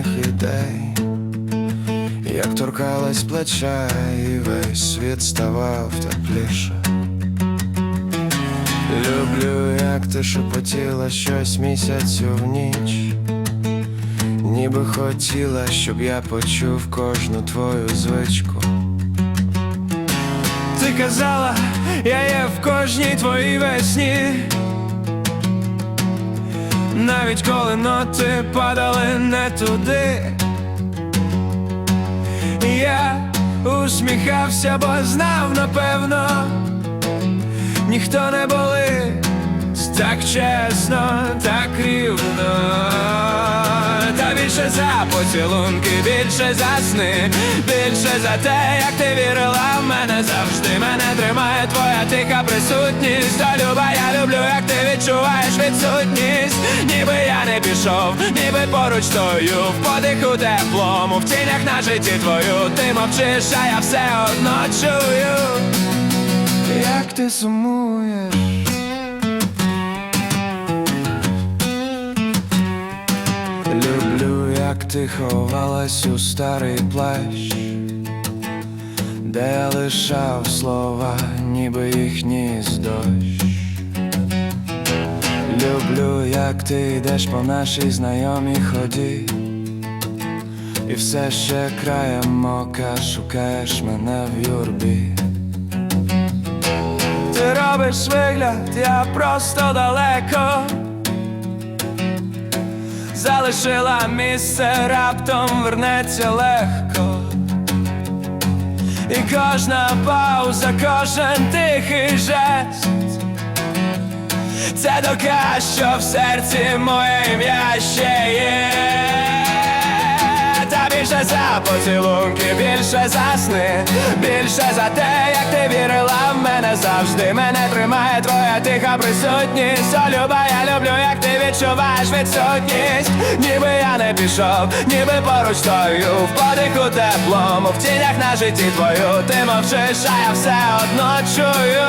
різних ідей, як торкалась плеча, і весь світ ставав тепліше. Люблю, як ти шепотіла щось місяцю в ніч, ніби хотіла, щоб я почув кожну твою звичку. Ти казала, я є в кожній твоїй весні. Навіть коли ноти падали не туди. Я усміхався, бо знав, напевно, ніхто не болить так чесно, так рівно. Та більше за поцілунки, більше за сни, більше за те, як ти вірила в мене завжди мене тримає твоя тиха присутність. Та люба, я люблю, як ти відчуваєш відсутність, пішов, ніби поруч стою в подиху теплому, в тінях на житті твою, ти мовчиш, а я все одно чую, як ти сумуєш. Люблю, як ти ховалась у старий плащ, де лишав слова, ніби їх ніс дощ. Люблю, як ти йдеш по нашій знайомій ході, і все ще краєм ока шукаєш мене в юрбі. Ти робиш вигляд, я просто далеко. Залишила місце, раптом вернеться легко. І кожна пауза, кожен тихий жест Це доказ, що в серці моє ім'я ще є. Та більше за поцілунки, більше за сни, більше за те, як ти вірила в мене завжди. Мене тримає твоя тиха присутність. О, люба, я люблю, як ти відчуваєш відсутність. Ніби я не пішов, ніби поруч стою в подиху теплому, в тінях на житті твою. Ти мовчиш, а я все одно чую,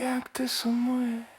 Як ти сумуєш?